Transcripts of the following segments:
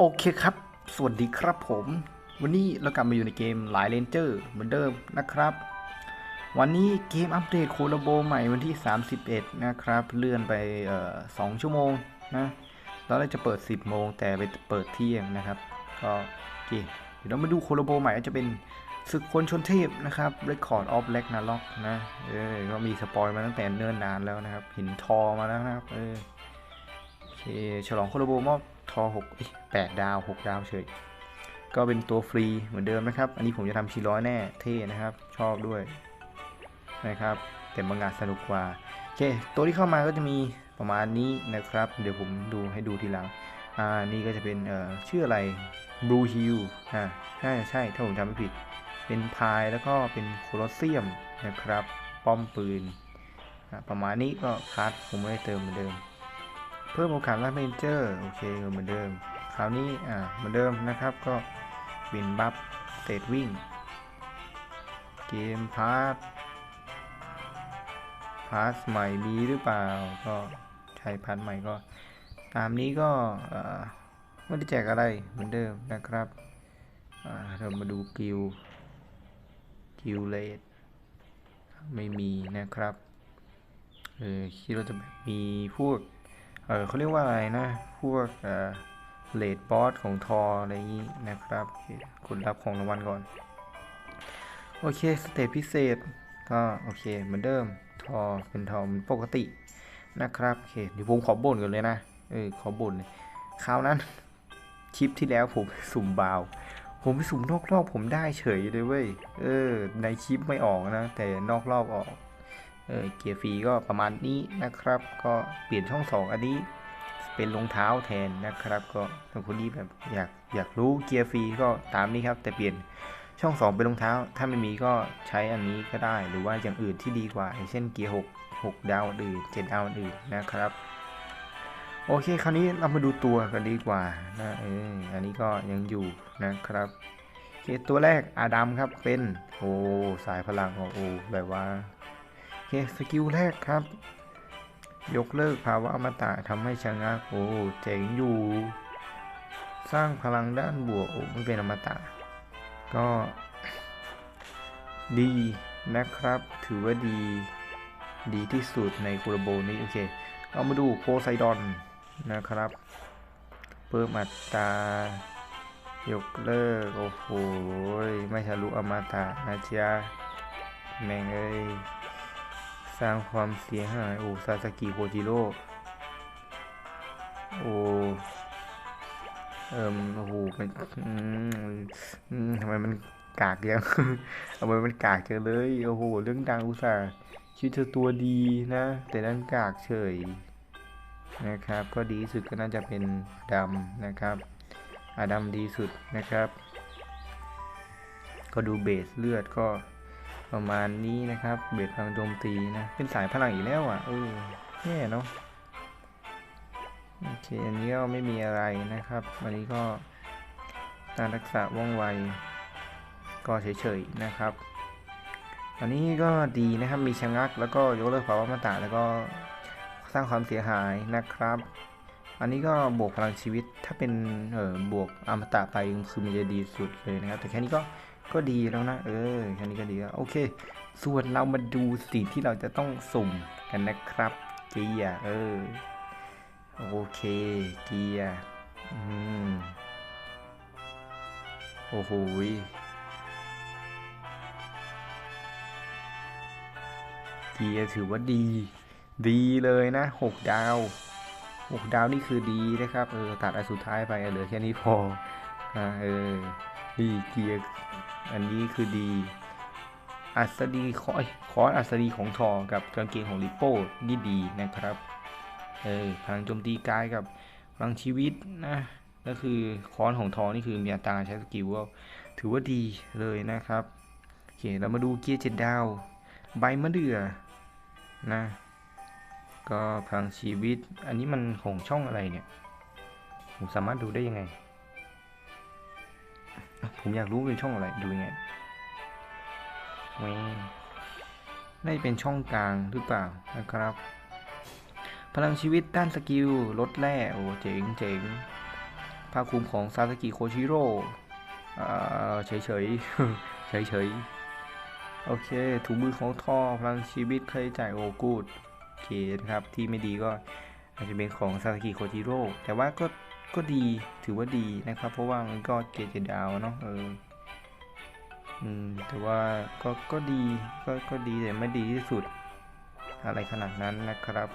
โอเคครับ สวัสดีครับผม วันนี้เรากลับมาอยู่ในเกมหลายเลนเจอร์เหมือนเดิมนะครับ วันนี้เกมอัปเดตโคโลโบใหม่วันที่ 31 นะครับ เลื่อนไปเอ่อ2ชั่วโมงนะตอนแรกจะเปิด 10 โมงแต่ไปเปิดเที่ยงนะครับ ก็โอเค เดี๋ยวเรามาดูโคโลโบใหม่จะเป็นศึกคนชนเทพนะครับ Record of l a g n a r o k นะ เออ ก็มีสปอยมาตั้งแต่เนิ่นนานแล้วนะครับห็นทอมาแล้วนะครับ เออ โอเค ฉลองโคโลโบมอบ ทอหกเอ้ยแปดดาวหกดาวเฉย ก็เป็นตัวฟรีเหมือนเดิมนะครับ อันนี้ผมจะทำชีร้อยแน่เท่นะครับ ชอบด้วยนะครับ แต่บางงานสนุกกว่าโอเค ตัวที่เข้ามาก็จะมีประมาณนี้นะครับ เดี๋ยวผมดูให้ดูทีหลังอ่านี่ก็จะเป็นเอ่อชื่ออะไร Blue Hill อ่าใช่ใช่ถ้าผมจำไม่ผิด เป็นพายแล้วก็เป็นโคลอสเซียมนะครับ ป้อมปืน ประมาณนี้ก็คัดผมไม่ได้เติมเหมือนเดิม เพิ่มโอกาสรับเมนเจอร์โอเคเหมือนเดิม คราวนี้อ่าเหมือนเดิมนะครับก็วินบัฟสเตทวิ่ง เกมพาร์ทพาร์ทใหม่มีหรือเปล่า ก็ใช้พาร์ทใหม่ก็ ตามนี้ก็ไม่ได้แจกอะไรเหมือนเดิมนะครับเรามาดูกิลกิลเลดไม่มีนะครับเออคิดว่าจะมีพวก เออเขาเรียกว่าอะไรนะ พวกเอ่อเลดบอสของทออะไรอย่างนี้นะครับคกดรับของรางวัลก่อน โอเค สเตจพิเศษ ก็โอเค เหมือนเดิม ทอเป็นทอมปกตินะครับ โอเค เดี๋ยวผมขอบ่นกันเลยนะ เออ ขอบ่นเลยคราวนั้นคลิปที่แล้วผมสุ่มบาว ผมไปสุ่มนอกรอบผมได้เฉยเลยเว้ย เออ ในคลิปไม่ออกนะ แต่นอกรอบออก เออเกียร์ฟรีก็ประมาณนี้นะครับ ก็เปลี่ยนช่อง 2 อันนี้เป็นรองเท้าแทนนะครับ ก็ถ้าคนที่แบบอยากอยากรู้เกียร์ฟรีก็ตามนี้ครับ แต่เปลี่ยนช่อง 2 เป็นรองเท้า ถ้าไม่มีก็ใช้อันนี้ก็ได้ หรือว่าอย่างอื่นที่ดีกว่าอย่างเช่นเกียร์6 6ดาวอื่น7ดาวอื่นนะครับโอเค คราวนี้เรามาดูตัวกันดีกว่านะเอออันนี้ก็ยังอยู่นะครับโอเคตัวแรกอาดัมครับเป็นโอ้สายพลังโอ้แบบว่า เคสกิลแรกครับ ยกเลิกภาวะอมตะทำให้ชะงักโอ้เจ๋งอยู่ สร้างพลังด้านบวกโอ้ไม่เป็นอมตะ ก็ดีนะครับ ถือว่าดี ดีที่สุดในคูรโบนี้ โอเค เอามาดูโพไซดอนนะครับ เพิ่มอัตรายกเลิก โอ้โห ไม่ทะลุอมตะนะจ๊ะแม่งเอ้ย สร้างความเสียหาย โอ้ซาสกิโคจิโร่โอ้เอิมโอ้โหมันทำไมมันกากยังทำไมมันกากเจังเลย โอ้โห เรื่องดังอุตส่าห์คิดเธอตัวดีนะ แต่นั่นกากเฉยนะครับ ก็ดีสุดก็น่าจะเป็นดำนะครับอาดำดีสุดนะครับ ก็ดูเบสเลือดก็ ประมาณนี้นะครับ เบสพลังโจมตีนะ เป็นสายพลังอีกแล้วอะเออแย่เนาะโอเคอันนี้ก็ไม่มีอะไรนะครับอันนี้ก็การรักษาว่องไวก็เฉยๆนะครับ อันนี้ก็ดีนะครับมีชะงัก แล้วก็ยกเลิกภาวะมาตะแล้วก็สร้างความเสียหายนะครับ อันนี้ก็บวกพลังชีวิตถ้าเป็นเออบวกอมตะไปคือมันจะดีสุดเลยนะครับ แต่แค่นี้ก็ ก็ดีแล้วนะ เออแค่นี้ก็ดีแล้วโอเค ส่วนเรามาดูสิ่งที่เราจะต้องสุ่มกันนะครับ เกียร์เออ โอเค เกียร์อืมโอ้โหเกียร์ถือว่าดี ดีเลยนะหกดาวหกดาวนี่คือดีนะครับ เออ ตัดอันสุดท้ายไปเหลือแค่นี้พอ อ่าเออนี่เกียร์อันนี้คือดีอัศดีคอยคอร์สอัศดีของทอกับกางเกงของลิโป้นี่ดีนะครับเออพลังโจมตีกายกับพลังชีวิตนะก็คือคอนของทอนี่คือมีอัตราใช้สกิลก็ถือว่าดีเลยนะครับโอเคเรามาดูเกียร์เจ็ดดาวใบมะเดื่อนะก็พลังชีวิต อันนี้มันของช่องอะไรเนี่ยผมสามารถดูได้ยังไง ผมอยากรู้เป็นช่องอะไรดูยังไงแหม่น่าจะเป็นช่องกลางหรือเปล่านะครับ พลังชีวิตด้านสกิลลดแร่โอ้เจ๋งเจ๋งผ้าคลุมของซาสกิโคชิโร่เฉยเฉยๆเฉยเฉยๆโอเค ถุงมือของทอพลังชีวิตเคยจ่ายโอกูดโอเคนะครับ ที่ไม่ดีก็อาจจะเป็นของซาสกิโคชิโร่แต่ว่าก็ ก็ดีถือว่าดีนะครับ เพราะว่ามันก็เกเจ็ดาวเนาะเอออืมแต่ว่าก็ก็ดีก็ก็ดีแต่ไม่ดีที่สุด อะไรขนาดนั้นนะครับ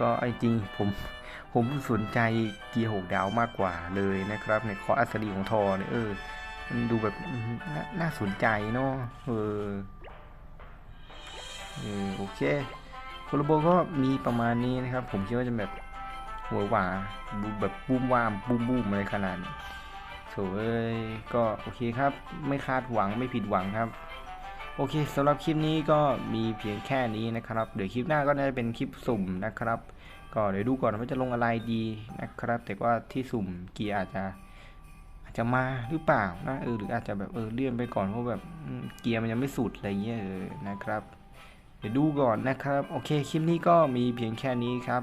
ก็ไอจริงผมผมสนใจเกียร์หกดาวมากกว่าเลยนะครับในคอร์สอัศรีของทอเนี่ยเออมันดูแบบนน่าสนใจเนาะเออเออโอเคโคโลโบก็มีประมาณนี้นะครับ ผมคิดว่าจะแบบ หัวหวาแบบบูมวามบูมบูมอะไรขนาดนี้โถเอ้ยก็โอเคครับ ไม่คาดหวังไม่ผิดหวังครับ โอเคสำหรับคลิปนี้ก็มีเพียงแค่นี้นะครับ เดี๋ยวคลิปหน้าก็น่าจะเป็นคลิปสุ่มนะครับ ก็เดี๋ยวดูก่อนว่าจะลงอะไรดีนะครับ แต่ว่าที่สุ่มเกียร์อาจจะอาจจะมาหรือเปล่านะเออหรืออาจจะแบบเออเลื่อนไปก่อนเพราะแบบเกียร์มันยังไม่สุดอะไรเงี้ยเออนะครับ เดี๋ยวดูก่อนนะครับ โอเคคลิปนี้ก็มีเพียงแค่นี้ครับ